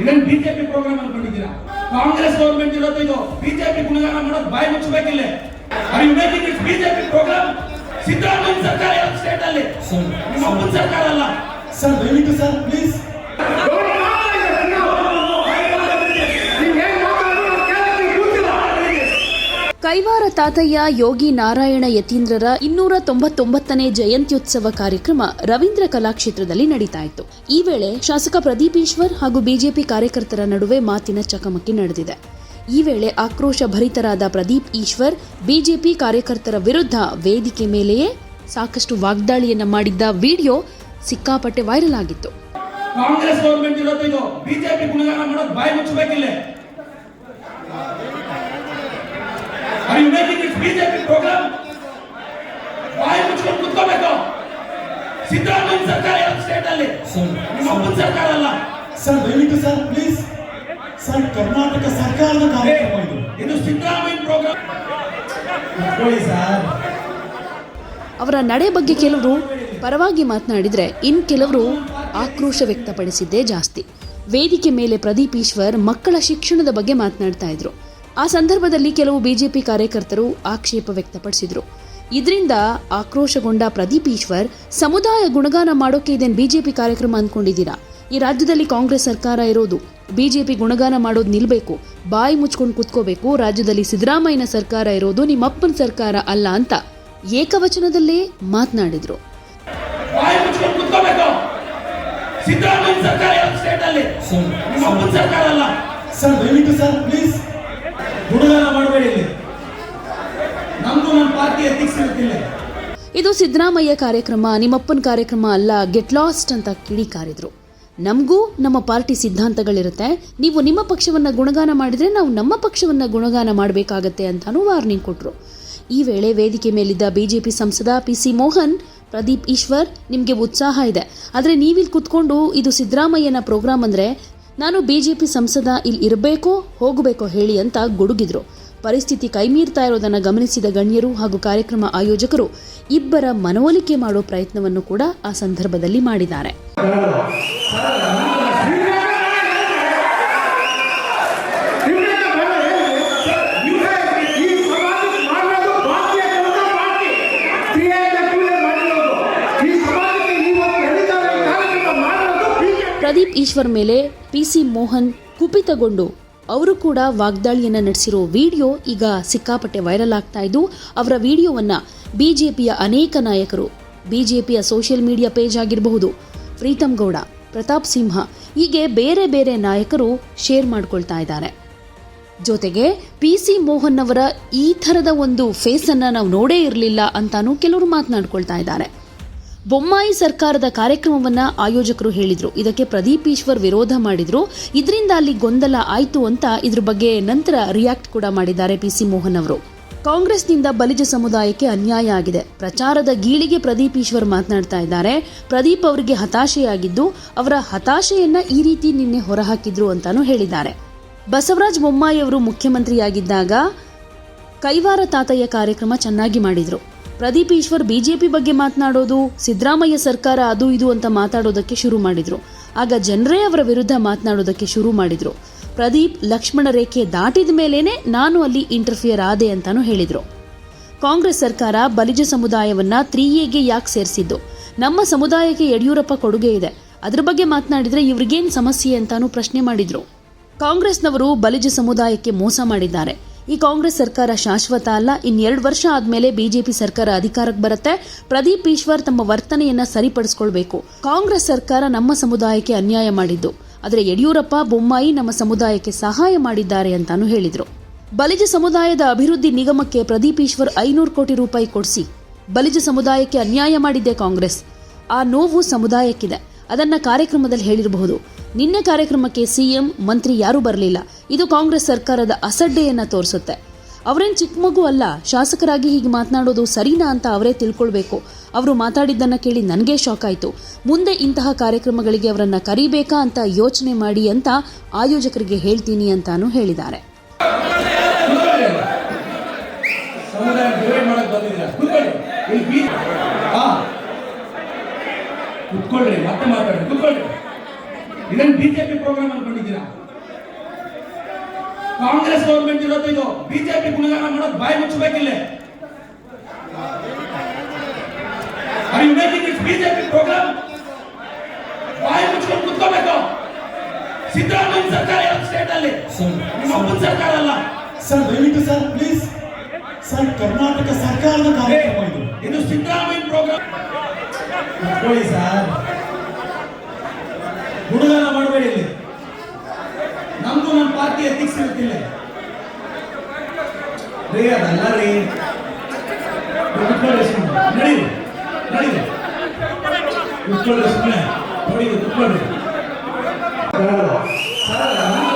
ಇದನ್ನ BJP program ಅನ್ಕೊಂಡಿದ್ದೀರಾ Congress government ಇರೋದು ಇದು. ಬಿಜೆಪಿ ಗುಣಗಾನ ಮಾಡೋದು ಬಾಯಿ ಮುಚ್ಚಬೇಕಿಲ್ಲ. Making it BJP programme Siddaramaiah ಸರ್ಕಾರ ಸ್ಟೇಟ್ ಅಲ್ಲಿ? ನಿಮ್ಮ ಸರ್ಕಾರ ಅಲ್ಲ. ಸರ್ ದಯವಿಟ್ಟು ಸರ್ ಪ್ಲೀಸ್ ಕೈವಾರ ತಾತಯ್ಯ ಯೋಗಿ ನಾರಾಯಣ ಯತೀಂದ್ರರ ಇನ್ನೂರ ತೊಂಬತ್ತೊಂಬತ್ತನೇ ಜಯಂತ್ಯುತ್ಸವ ಕಾರ್ಯಕ್ರಮ ರವೀಂದ್ರ ಕಲಾಕ್ಷೇತ್ರದಲ್ಲಿ ನಡೀತಾ ಇತ್ತು ಈ ವೇಳೆ ಶಾಸಕ ಪ್ರದೀಪ್ ಈಶ್ವರ್ ಹಾಗೂ ಬಿಜೆಪಿ ಕಾರ್ಯಕರ್ತರ ನಡುವೆ ಮಾತಿನ ಚಕಮಕಿ ನಡೆದಿದೆ. ಈ ವೇಳೆ ಆಕ್ರೋಶ ಭರಿತರಾದ ಪ್ರದೀಪ್ ಈಶ್ವರ್, ಬಿಜೆಪಿ ಕಾರ್ಯಕರ್ತರ ವಿರುದ್ಧ ವೇದಿಕೆ ಮೇಲೆಯೇ ಸಾಕಷ್ಟು ವಾಗ್ದಾಳಿಯನ್ನ ಮಾಡಿದ್ದ ವಿಡಿಯೋ ಸಿಕ್ಕಾಪಟ್ಟೆ ವೈರಲ್ ಆಗಿತ್ತು. ಕಾಂಗ್ರೆಸ್ ಗೌರ್ಮೆಂಟ್ ಇರೋದು ಇದು ಬಿಜೆಪಿ ಗುಣಗಾನ ಮಾಡೋದು ಬಾಯಿ ಮುಚ್ಚಬೇಕಿಲ್ಲ you making it BJP programme ಬಾಯಿ ಮುಚ್ಕೊಂಡು ಕುತ್ಕೋಬೇಕು ಸಿದ್ದರಾಮಯ್ಯ ಸರ್ಕಾರ ಸ್ಟೇಟ್ ಅಲ್ಲಿ ನಿಮ್ಮ ಒಬ್ಬನ ಸರ್ಕಾರ ಅಲ್ಲ ಸರ್ ದಯವಿಟ್ಟು ಸರ್ ಪ್ಲೀಸ್. ಸರ್ ಕರ್ನಾಟಕ ಸರ್ಕಾರದ ಕಾರ್ಯಕ್ರಮ ಇದು. ಇದು ಸಿದ್ದರಾಮಯ್ಯ ಪ್ರೋಗ್ರಾಮ್ ಕುತ್ಕೊಳ್ಳಿ ಸರ್. ಅವರ ನಡೆ ಬಗ್ಗೆ ಕೆಲವರು ಪರವಾಗಿ ಮಾತನಾಡಿದ್ರೆ ಇನ್ ಕೆಲವರು ಆಕ್ರೋಶ ವ್ಯಕ್ತಪಡಿಸಿದ್ದೇ ಜಾಸ್ತಿ. ವೇದಿಕೆ ಮೇಲೆ ಪ್ರದೀಪ್ ಈಶ್ವರ್ ಮಕ್ಕಳ ಶಿಕ್ಷಣದ ಬಗ್ಗೆ ಮಾತನಾಡ್ತಾ ಇದ್ರು. ಆ ಸಂದರ್ಭದಲ್ಲಿ ಕೆಲವು ಬಿಜೆಪಿ ಕಾರ್ಯಕರ್ತರು ಆಕ್ಷೇಪ ವ್ಯಕ್ತಪಡಿಸಿದ್ರು. ಇದರಿಂದ ಆಕ್ರೋಶಗೊಂಡ ಪ್ರದೀಪ್ ಈಶ್ವರ್ ಸಮುದಾಯ ಗುಣಗಾನ ಮಾಡೋಕೆ ಇದೇನು ಬಿಜೆಪಿ ಕಾರ್ಯಕ್ರಮ ಅಂದ್ಕೊಂಡಿದ್ದೀರಾ ಈ ರಾಜ್ಯದಲ್ಲಿ ಕಾಂಗ್ರೆಸ್ ಸರ್ಕಾರ ಇರೋದು ಬಿಜೆಪಿ ಗುಣಗಾನ ಮಾಡೋದು ನಿಲ್ಬೇಕು ಬಾಯಿ ಮುಚ್ಕೊಂಡು ಕುತ್ಕೋಬೇಕು ರಾಜ್ಯದಲ್ಲಿ ಸಿದ್ದರಾಮಯ್ಯನ ಸರ್ಕಾರ ಇರೋದು ನಿಮ್ಮಪ್ಪನ ಸರ್ಕಾರ ಅಲ್ಲ ಅಂತ ಏಕವಚನದಲ್ಲೇ ಮಾತನಾಡಿದ್ರು. ಬಾಯಿ ಮುಚ್ಕೊಂಡು ಕುತ್ಕೋಬೇಕು. ಸಿದ್ದರಾಮಯ್ಯ ಸರ್ಕಾರ ಇರೋದು ಸ್ಟೇಟ್ ಅಲ್ಲಿ ಸರ್. ನಿಮ್ಮ ಸರ್ಕಾರ ಅಲ್ಲ. ಸರ್ ದಯವಿಟ್ಟು ಸರ್ ಪ್ಲೀಸ್. ಗುಣಗಾನ ಮಾಡಬೇಡಿ ಇದು ಸಿದ್ದರಾಮಯ್ಯ ಕಾರ್ಯಕ್ರಮ, ನಿಮ್ಮಪ್ಪನ ಕಾರ್ಯಕ್ರಮ ಅಲ್ಲ ಗೆಟ್ ಲಾಸ್ಟ್ ಅಂತ ಕಿಡಿಕಾರಿದ್ರು ನಮಗೂ ನಮ್ಮ ಪಾರ್ಟಿ ಸಿದ್ಧಾಂತಗಳಿರುತ್ತೆ. ನೀವು ನಿಮ್ಮ ಪಕ್ಷವನ್ನು ಗುಣಗಾನ ಮಾಡಿದರೆ ನಾವು ನಮ್ಮ ಪಕ್ಷವನ್ನು ಗುಣಗಾನ ಮಾಡಬೇಕಾಗತ್ತೆ ಅಂತಾನೂ ವಾರ್ನಿಂಗ್ ಕೊಟ್ಟರು ಈ ವೇಳೆ ವೇದಿಕೆ ಮೇಲಿದ್ದ ಬಿಜೆಪಿ ಸಂಸದ ಪಿ ಸಿ ಮೋಹನ್, ಪ್ರದೀಪ್ ಈಶ್ವರ್ ನಿಮಗೆ ಉತ್ಸಾಹ ಇದೆ. ಆದರೆ ನೀವಿಲ್ಲಿ ಕುತ್ಕೊಂಡು ಇದು ಸಿದ್ದರಾಮಯ್ಯನ ಪ್ರೋಗ್ರಾಮ್ ಅಂದರೆ, ನಾನು ಬಿಜೆಪಿ ಸಂಸದ ಇಲ್ಲಿ ಇರಬೇಕೋ, ಹೋಗಬೇಕೋ ಹೇಳಿ ಅಂತ ಗುಡುಗಿದ್ರು. ಪರಿಸ್ಥಿತಿ ಕೈಮೀರ್ತಾ ಇರೋದನ್ನು ಗಮನಿಸಿದ ಗಣ್ಯರು ಹಾಗೂ ಕಾರ್ಯಕ್ರಮ ಆಯೋಜಕರು ಇಬ್ಬರ ಮನವೊಲಿಕೆ ಮಾಡೋ ಪ್ರಯತ್ನವನ್ನು ಕೂಡ ಆ ಸಂದರ್ಭದಲ್ಲಿ ಮಾಡಿದ್ದಾರೆ. ಪ್ರದೀಪ್ ಈಶ್ವರ್ ಮೇಲೆ ಪಿಸಿ ಮೋಹನ್ ಕುಪಿತಗೊಂಡು ಅವರು ಕೂಡ ವಾಗ್ದಾಳಿಯನ್ನು ನಡೆಸಿರೋ ವಿಡಿಯೋ ಈಗ ಸಿಕ್ಕಾಪಟ್ಟೆ ವೈರಲ್ ಆಗ್ತಾ ಇದ್ದು, ಅವರ ವಿಡಿಯೋವನ್ನ ಬಿಜೆಪಿಯ ಅನೇಕ ನಾಯಕರು, ಬಿಜೆಪಿಯ ಸೋಷಿಯಲ್ ಮೀಡಿಯಾ ಪೇಜ್ ಆಗಿರಬಹುದು ಪ್ರೀತಮ್ ಗೌಡ, ಪ್ರತಾಪ್ ಸಿಂಹ, ಹೀಗೆ ಬೇರೆ ಬೇರೆ ನಾಯಕರು ಶೇರ್ ಮಾಡ್ಕೊಳ್ತಾ ಇದ್ದಾರೆ. ಜೊತೆಗೆ ಪಿ ಸಿ ಮೋಹನ್ ಅವರ ಈ ಥರದ ಒಂದು ಫೇಸನ್ನು ನಾವು ನೋಡೇ ಇರಲಿಲ್ಲ ಅಂತಾನೂ ಕೆಲವರು ಮಾತನಾಡ್ಕೊಳ್ತಾ ಇದ್ದಾರೆ. ಬೊಮ್ಮಾಯಿ ಸರ್ಕಾರದ ಕಾರ್ಯಕ್ರಮವನ್ನ ಆಯೋಜಕರು ಹೇಳಿದ್ರು. ಇದಕ್ಕೆ ಪ್ರದೀಪ್ ಈಶ್ವರ್ ವಿರೋಧ ಮಾಡಿದ್ರು. ಇದರಿಂದ ಅಲ್ಲಿ ಗೊಂದಲ ಆಯಿತು ಅಂತ ಇದ್ರ ಬಗ್ಗೆ ನಂತರ ರಿಯಾಕ್ಟ್ ಕೂಡ ಮಾಡಿದ್ದಾರೆ ಪಿ ಸಿ ಮೋಹನ್ ಅವರು. ಕಾಂಗ್ರೆಸ್ನಿಂದ ಬಲಿಜ ಸಮುದಾಯಕ್ಕೆ ಅನ್ಯಾಯ ಆಗಿದೆ. ಪ್ರಚಾರದ ಗೀಳಿಗೆ ಪ್ರದೀಪ್ ಈಶ್ವರ್ ಮಾತನಾಡ್ತಾ ಇದ್ದಾರೆ. ಪ್ರದೀಪ್ ಅವರಿಗೆ ಹತಾಶೆಯಾಗಿದ್ದು, ಅವರ ಹತಾಶೆಯನ್ನ ಈ ರೀತಿ ನಿನ್ನೆ ಹೊರಹಾಕಿದ್ರು ಅಂತಾನೂ ಹೇಳಿದ್ದಾರೆ. ಬಸವರಾಜ ಬೊಮ್ಮಾಯಿ ಅವರು ಮುಖ್ಯಮಂತ್ರಿಯಾಗಿದ್ದಾಗ ಕೈವಾರ ತಾತಯ್ಯ ಕಾರ್ಯಕ್ರಮ ಚೆನ್ನಾಗಿ ಮಾಡಿದ್ರು. ಪ್ರದೀಪ್ ಈಶ್ವರ್ ಬಿಜೆಪಿ ಬಗ್ಗೆ ಮಾತನಾಡೋದು, ಸಿದ್ದರಾಮಯ್ಯ ಸರ್ಕಾರ ಅದು ಇದು ಅಂತ ಮಾತಾಡೋದಕ್ಕೆ ಶುರು ಮಾಡಿದ್ರು. ಆಗ ಜನರೇ ಅವರ ವಿರುದ್ಧ ಮಾತನಾಡೋದಕ್ಕೆ ಶುರು ಮಾಡಿದ್ರು. ಪ್ರದೀಪ್ ಲಕ್ಷ್ಮಣ ರೇಖೆ ದಾಟಿದ ಮೇಲೇನೆ ನಾನು ಅಲ್ಲಿ ಇಂಟರ್ಫಿಯರ್ ಆದೆ ಅಂತಾನೂ ಹೇಳಿದ್ರು. ಕಾಂಗ್ರೆಸ್ ಸರ್ಕಾರ ಬಲಿಜ ಸಮುದಾಯವನ್ನ ತ್ರೀ ಎಗೆ ಯಾಕೆ ಸೇರಿಸಿದ್ದು? ನಮ್ಮ ಸಮುದಾಯಕ್ಕೆ ಯಡಿಯೂರಪ್ಪ ಕೊಡುಗೆ ಇದೆ. ಅದ್ರ ಬಗ್ಗೆ ಮಾತನಾಡಿದ್ರೆ ಇವ್ರಿಗೇನು ಸಮಸ್ಯೆ ಅಂತಾನೂ ಪ್ರಶ್ನೆ ಮಾಡಿದ್ರು. ಕಾಂಗ್ರೆಸ್ನವರು ಬಲಿಜ ಸಮುದಾಯಕ್ಕೆ ಮೋಸ ಮಾಡಿದ್ದಾರೆ. ಈ ಕಾಂಗ್ರೆಸ್ ಸರ್ಕಾರ ಶಾಶ್ವತ ಅಲ್ಲ. ಇನ್ನೆರಡು ವರ್ಷ ಆದ್ಮೇಲೆ ಬಿಜೆಪಿ ಸರ್ಕಾರ ಅಧಿಕಾರಕ್ಕೆ ಬರುತ್ತೆ. ಪ್ರದೀಪ್ ಈಶ್ವರ್ ತಮ್ಮ ವರ್ತನೆಯನ್ನ ಸರಿಪಡಿಸ್ಕೊಳ್ಬೇಕು. ಕಾಂಗ್ರೆಸ್ ಸರ್ಕಾರ ನಮ್ಮ ಸಮುದಾಯಕ್ಕೆ ಅನ್ಯಾಯ ಮಾಡಿದ್ದು. ಆದರೆ ಯಡಿಯೂರಪ್ಪ, ಬೊಮ್ಮಾಯಿ ನಮ್ಮ ಸಮುದಾಯಕ್ಕೆ ಸಹಾಯ ಮಾಡಿದ್ದಾರೆ ಅಂತಾನೂ ಹೇಳಿದರು. ಬಲಿಜ ಸಮುದಾಯದ ಅಭಿವೃದ್ಧಿ ನಿಗಮಕ್ಕೆ ಪ್ರದೀಪ್ ಈಶ್ವರ್ ಐನೂರು ಕೋಟಿ ರೂಪಾಯಿ ಕೊಡಿಸಿ ಬಲಿಜ ಸಮುದಾಯಕ್ಕೆ ಅನ್ಯಾಯ ಮಾಡಿದ್ದೆ ಕಾಂಗ್ರೆಸ್. ಆ ನೋವು ಸಮುದಾಯಕ್ಕಿದೆ. ಅದನ್ನ ಕಾರ್ಯಕ್ರಮದಲ್ಲಿ ಹೇಳಿರಬಹುದು. ನಿನ್ನೆ ಕಾರ್ಯಕ್ರಮಕ್ಕೆ ಸಿಎಂ, ಮಂತ್ರಿ ಯಾರೂ ಬರಲಿಲ್ಲ. ಇದು ಕಾಂಗ್ರೆಸ್ ಸರ್ಕಾರದ ಅಸಡ್ಡೆಯನ್ನ ತೋರಿಸುತ್ತೆ. ಅವರೇನು ಚಿಕ್ಕ ಮಗು ಅಲ್ಲ, ಶಾಸಕರಾಗಿ ಹೀಗೆ ಮಾತನಾಡೋದು ಸರಿನಾ ಅಂತ ಅವರೇ ತಿಳ್ಕೊಳ್ಬೇಕು. ಅವರು ಮಾತಾಡಿದ್ದನ್ನ ಕೇಳಿ ನನಗೆ ಶಾಕ್ ಆಯಿತು. ಮುಂದೆ ಇಂತಹ ಕಾರ್ಯಕ್ರಮಗಳಿಗೆ ಅವರನ್ನು ಕರಿಬೇಕಾ ಅಂತ ಯೋಚನೆ ಮಾಡಿ ಅಂತ ಆಯೋಜಕರಿಗೆ ಹೇಳ್ತೀನಿ ಅಂತಾನೂ ಹೇಳಿದ್ದಾರೆ. ಮತ್ತೆ ಇದನ್ನು ಬಿಜೆಪಿ ಪ್ರೋಗ್ರಾಮ್ ಅನ್ಕೊಂಡಿದ್ದೀರಾ ಕಾಂಗ್ರೆಸ್ ಗೌರ್ಮೆಂಟ್ ಇರೋದು ಇದು. ಬಿಜೆಪಿ ಗುಣಗಾನ ಮಾಡೋದು ಬಾಯಿ ಮುಚ್ಚಬೇಕಿಲ್ಲ. Are you making it BJP program ಬಾಯಿ ಮುಚ್ಕೊಂಡು ಕುತ್ಕೋಬೇಕು. ಸಿದ್ದರಾಮಯ್ಯ ಸರ್ಕಾರ ಇರೋದು ಸ್ಟೇಟ್ ಅಲ್ಲಿ? ನಿಮ್ಮ ಸರ್ಕಾರ ಅಲ್ಲ. ಸರ್ ದಯವಿಟ್ಟು ಸರ್ ಪ್ಲೀಸ್ ಸರ್ ಕರ್ನಾಟಕ ಸರ್ಕಾರದ ಕಾರ್ಯಕ್ರಮ ಇದು. ಇದು ಸಿದ್ದರಾಮಯ್ಯ ಪ್ರೋಗ್ರಾಮ್ ಸರ್ ಗುಣಗಾನ ಮಾಡಬೇಡಿ ಇಲ್ಲಿ ನಮ್ದು ನಮ್ಮ ಪಾರ್ಟಿ ಎಥಿಕ್ಸ್ ಇರುತ್ತಿಲ್ಲ ರೀ ಅದಲ್ಲ ರೀ ನೀವು ಕುತ್ಕೊಳ್ಳಿ ಸುಮ್ಮನೆ ನಡೀರಿ ನಡೀರಿ ಕುತ್ಕೊಳ್ಳಿ ಸುಮ್ಮನೆ ನೋಡಿ ಕುತ್ಕೊಳ್ಳಿ ಸರಳ ಸರಳ